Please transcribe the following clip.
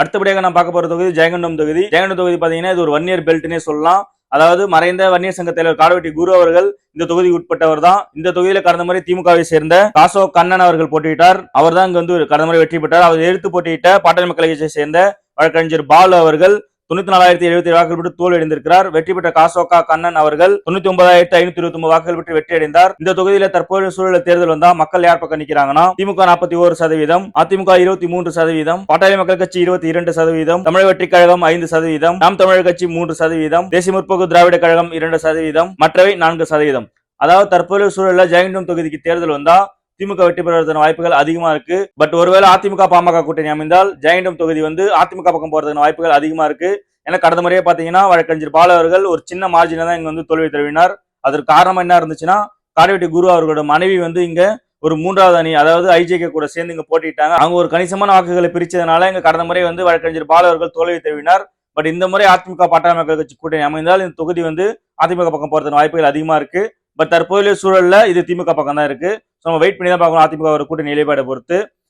அடுத்தபடியாக நான் பார்க்க போற தொகுதி ஜெயகண்டம் தொகுதி. ஜெயங்கொண்டம் தொகுதி பாத்தீங்கன்னா இது ஒரு வன்னியர் பெல்ட்னே சொல்லலாம். அதாவது மறைந்த வன்னியர் சங்க தலைவர் காடவெட்டி குரு அவர்கள் இந்த தொகுதிக்கு உட்பட்டவர் தான். இந்த தொகுதியில கடந்த முறை திமுகவை சேர்ந்த காசோ கண்ணன் அவர்கள் போட்டியிட்டார். அவர் தான் இங்க வந்து கடந்த முறை வெற்றி பெற்றார். அவர் எதிர்த்து போட்டியிட்ட பாட்டாளி மக்கள் கட்சியை சேர்ந்த வழக்கறிஞர் பாலு அவர்கள் தொண்ணூத்தி நாலாயிரத்தி எழுபத்தி வாக்குகள் பெற்று தோல்வி அடைந்திருக்கிறார் வெற்றி பெற்ற காசோகா கண்ணன் அவர்கள் தொண்ணூத்தி ஒன்பதாயிரத்தி ஐநூத்தி இருபத்தி ஒன்பது வாக்குகள் பெற்று வெற்றி அடைந்தார் இந்த தொகுதியில தற்போதைய சூழல தேர்தல் வந்தா மக்கள் யார் பக்கம் நிக்கிறாங்கன்னா திமுக நாற்பத்தி ஒரு சதவீதம் அதிமுக இருபத்தி மூன்று சதவீதம் பாட்டாளி மக்கள் கட்சி இருபத்தி இரண்டு சதவீதம் தமிழக வெற்றி கழகம் ஐந்து சதவீதம் நாம் தமிழர் கட்சி மூன்று சதவீதம் தேசிய முற்போக்கு திராவிட கழகம் இரண்டு சதவீதம் மற்றவை நான்கு சதவீதம். அதாவது தற்போதைய சூழல்ல ஜெயங்கொண்டம் தொகுதிக்கு தேர்தல் வந்தா திமுக வெற்றி பெறுவதற்கான வாய்ப்புகள் அதிகமா இருக்கு. பட் ஒருவேளை அதிமுக பாமக கூட்டணி அமைந்தால் ஜெயண்டம் தொகுதி வந்து அதிமுக பக்கம் போறதுக்கான வாய்ப்புகள் அதிகமா இருக்கு. ஏன்னா கடந்த முறையே பாத்தீங்கன்னா வழக்கறிஞர் பால அவர்கள் ஒரு சின்ன மார்ஜின தான் இங்க வந்து தோல்வி தழுவினார். அதற்கு காரணம் என்ன இருந்துச்சுன்னா காடிவெட்டி குரு அவர்களோட மனைவி வந்து இங்க ஒரு மூன்றாவது அணி அதாவது ஐஜேகே கூட சேர்ந்து இங்க போட்டிட்டாங்க அவங்க ஒரு கணிசமான வாக்குகளை பிரிச்சதுனால இங்க கடந்த முறை வந்து வழக்கறிஞர் பாலவர்கள் தோல்வி தழுவினார். பட் இந்த முறை அதிமுக பாட்டாளி மக்கள் கட்சி கூட்டணி அமைந்தால் இந்த தொகுதி வந்து அதிமுக பக்கம் போறதுக்கான வாய்ப்புகள் அதிகமா இருக்கு. பட் தற்போதைய சூழல்ல இது திமுக பக்கம் தான் இருக்கு. ஸோ நம்ம வெயிட் பண்ணி தான் பார்க்கணும். அதிமுக ஒரு கூட்டணி நிலைப்பாடை பொறுத்து.